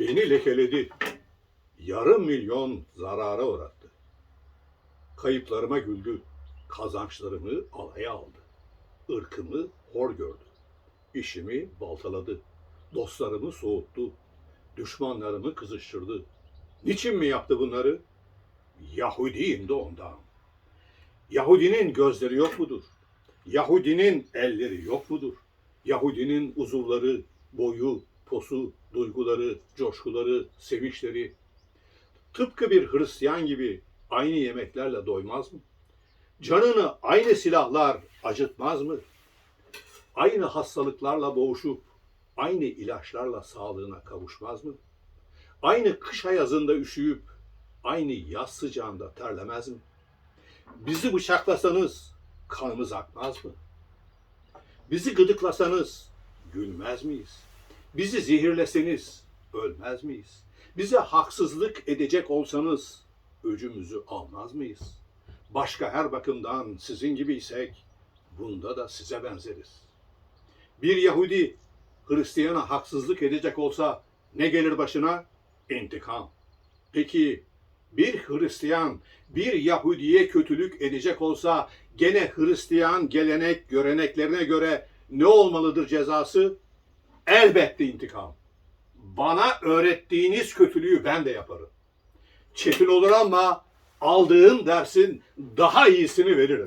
Beni lekeledi. Yarım milyon zarara uğrattı. Kayıplarıma güldü. Kazançlarımı alaya aldı. Irkımı hor gördü. İşimi baltaladı. Dostlarımı soğuttu. Düşmanlarımı kızıştırdı. Niçin mi yaptı bunları? Yahudiyim de ondan. Yahudinin gözleri yok mudur? Yahudinin elleri yok mudur? Yahudinin uzuvları, boyu, posu, duyguları, coşkuları, sevinçleri tıpkı bir Hristiyan gibi aynı yemeklerle doymaz mı? Canını aynı silahlar acıtmaz mı? Aynı hastalıklarla boğuşup aynı ilaçlarla sağlığına kavuşmaz mı? Aynı kış ayazında üşüyüp aynı yaz sıcağında terlemez mi? Bizi bıçaklasanız kanımız akmaz mı? Bizi gıdıklasanız gülmez miyiz? Bizi zehirleseniz ölmez miyiz? Bize haksızlık edecek olsanız öcümüzü almaz mıyız? Başka her bakımdan sizin gibiysek bunda da size benzeriz. Bir Yahudi Hristiyana haksızlık edecek olsa ne gelir başına? İntikam. Peki bir Hristiyan bir Yahudiye kötülük edecek olsa gene Hristiyan gelenek göreneklerine göre ne olmalıdır cezası? Elbette intikam. Bana öğrettiğiniz kötülüğü ben de yaparım. Çetin olur ama aldığım dersin daha iyisini veririm.